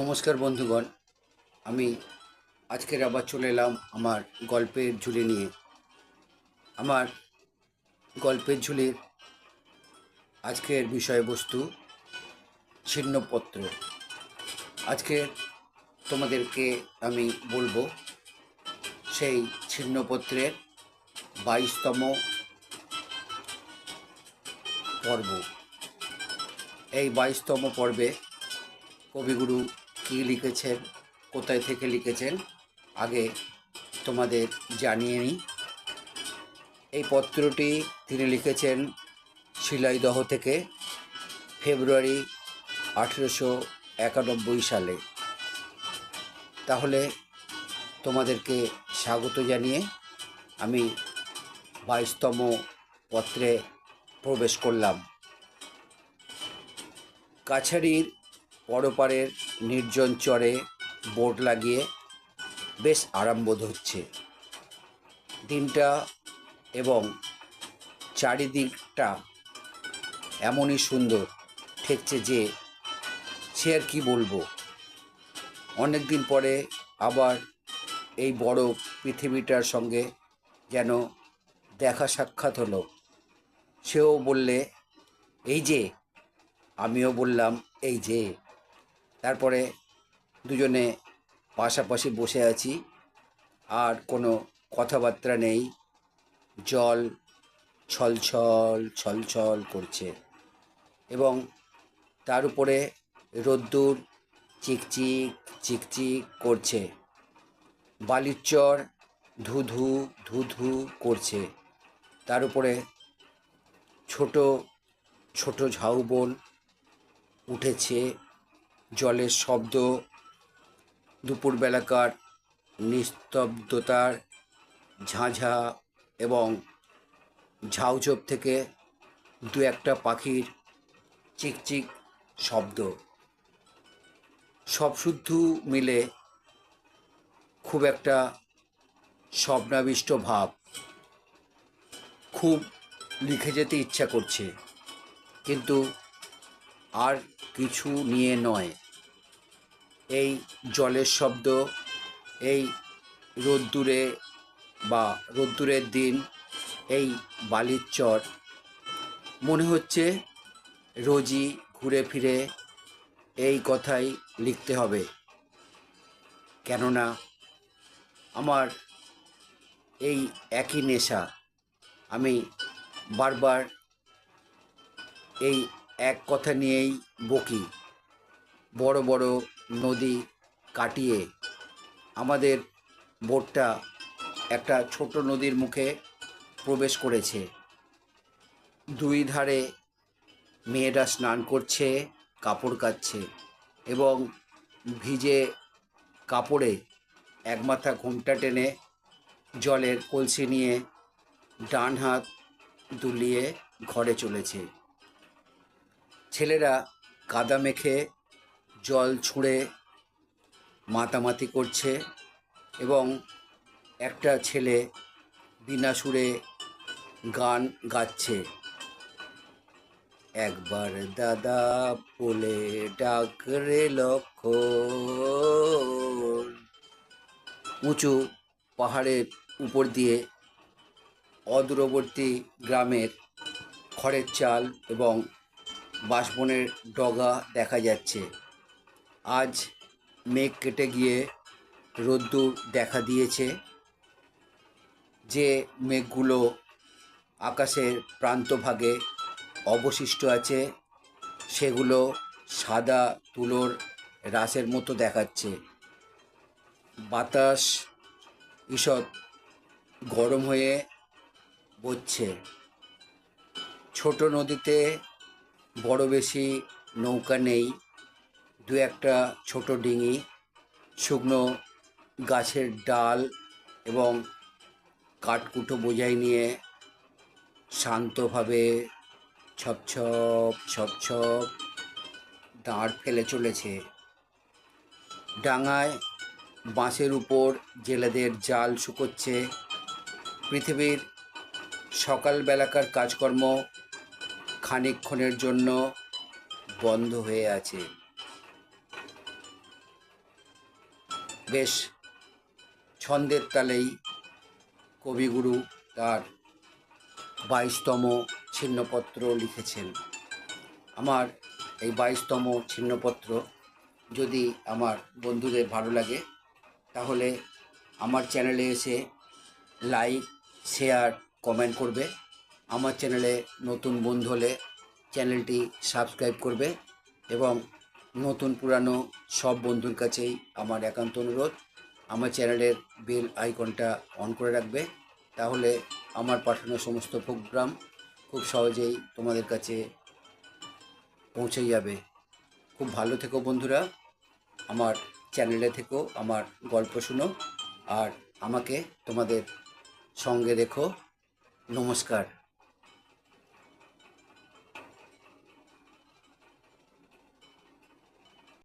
নমস্কার বন্ধুগণ, আমি আজকের আবার চলে এলাম আমার গল্পের ঝুলি নিয়ে। আমার গল্পের ঝুলির আজকের বিষয়বস্তু ছিন্নপত্র। আজকে তোমাদেরকে আমি বলব, সেই ছিন্নপত্রের বাইশতম পর্ব। এই বাইশতম পর্বে কবিগুরু কী লিখেছেন, কোথায় থেকে লিখেছেন, আগে তোমাদের জানিয়ে নিই। এই পত্রটি তিনি লিখেছেন শিলাইদহ থেকে ফেব্রুয়ারি আঠেরোশো একানব্বই সালে। তাহলে তোমাদেরকে স্বাগত জানিয়ে আমি বাইশতম পত্রে প্রবেশ করলাম। কাছারির পরপারের নির্জন চরে বোর্ড লাগিয়ে বেশ আরামবোধ হচ্ছে। দিনটা এবং চারিদিকটা এমনই সুন্দর ঠেকছে যে সে আর কি বলব। অনেক দিন পরে আবার এই বড় পৃথিবীটার সঙ্গে যেন দেখা সাক্ষাৎ হলো। সেও বললে, এই যে। আমিও বললাম, এই যে। তারপরে দুজনে পাশাপাশি বসে আছি। আর কোনো কথাবার্তা নেই। জল ছলছল ছলছল করছে। এবং তার উপরে রোদ্দুর চিকচিক চিকচিক করছে। বালির চর ধুধু ধুধু করছে। তার উপরে ছোট ছোট ঝাউবন উঠেছে। জলের শব্দ, দুপুরবেলাকার নিস্তব্ধতার ঝাঁঝা এবং ঝাউঝোপ থেকে দু একটা পাখির চিকচিক শব্দ। সব শুদ্ধ মিলে খুব একটা স্বপ্নাবিষ্ট ভাব। খুব লিখে যেতে ইচ্ছা করছে, কিন্তু আর কিছু নিয়ে নয়। এই জলের শব্দ, এই রোদ্দুরে বা রোদ্দুরের দিন, এই বালির চর। মনে হচ্ছে রোজই ঘুরে ফিরে এই কথাই লিখতে হবে। কেননা আমার এই একই নেশা, আমি বারবার এই এক কথা নিয়েই বকি। বড় বড় নদী কাটিয়ে আমাদের বোটটা একটা ছোট নদীর মুখে প্রবেশ করেছে। দুই ধারে মেয়েরা স্নান করছে, কাপড় কাচ্ছে এবং ভিজে কাপড়ে এক মাথা ঘুমটা টেনে জলের কলসি নিয়ে ডান হাত দুলিয়ে ঘরে চলেছে। ছেলেরা কাদা মেখে জল ছুঁড়ে মাতামাতি করছে এবং একটা ছেলে বিনা সুরে গান গাচ্ছে। একবার দাদা বলে ডাক রে লক্ষণ উঁচু পাহাড়ের উপর দিয়ে অদূরবর্তী গ্রামের খড়ের চাল এবং বাঁশবনের ডগা দেখা যাচ্ছে। আজ মেঘ কেটে গিয়ে রোদ্দুর দেখা দিয়েছে। যে মেঘগুলো আকাশের প্রান্তভাগে অবশিষ্ট আছে, সেগুলো সাদা তুলোর রাসের মতো দেখাচ্ছে। বাতাস ঈষৎ গরম হয়ে বচ্ছে ছোট নদীতে বড় বেশি নৌকা নেই। দু একটা ছোট ডিঙি, শুকনো গাছের ডাল এবং কাঠকুটো বোঝাই নিয়ে শান্তভাবে ছপছপ ছপছপ দাঁড় ফেলে চলেছে। ডাঙায় বাঁশের উপর জেলেদের জাল শুকোচ্ছে। পৃথিবীর সকালবেলাকার কাজকর্ম খানিকক্ষণের জন্য বন্ধ হয়ে আছে। বেশ ছন্দের তালেই কবিগুরু তার বাইশতম ছিন্নপত্র লিখেছেন। আমার এই বাইশতম ছিন্নপত্র যদি আমার বন্ধুদের ভালো লাগে, তাহলে আমার চ্যানেলে এসে লাইক, শেয়ার, কমেন্ট করবে। আমার চ্যানেলে নতুন বন্ধু হলে চ্যানেলটি সাবস্ক্রাইব করবে এবং নতুন পুরানো সব বন্ধুর কাছেই আমার একান্ত অনুরোধ। আমার চ্যানেলের বেল আইকনটা অন করে রাখবে। তাহলে আমার পাঠানো সমস্ত প্রোগ্রাম খুব সহজেই তোমাদের কাছে পৌঁছে যাবে। খুব ভালো থেকো বন্ধুরা। আমার চ্যানেলে থেকো, আমার গল্প শুনো। আর আমাকে তোমাদের সঙ্গে রেখো। নমস্কার।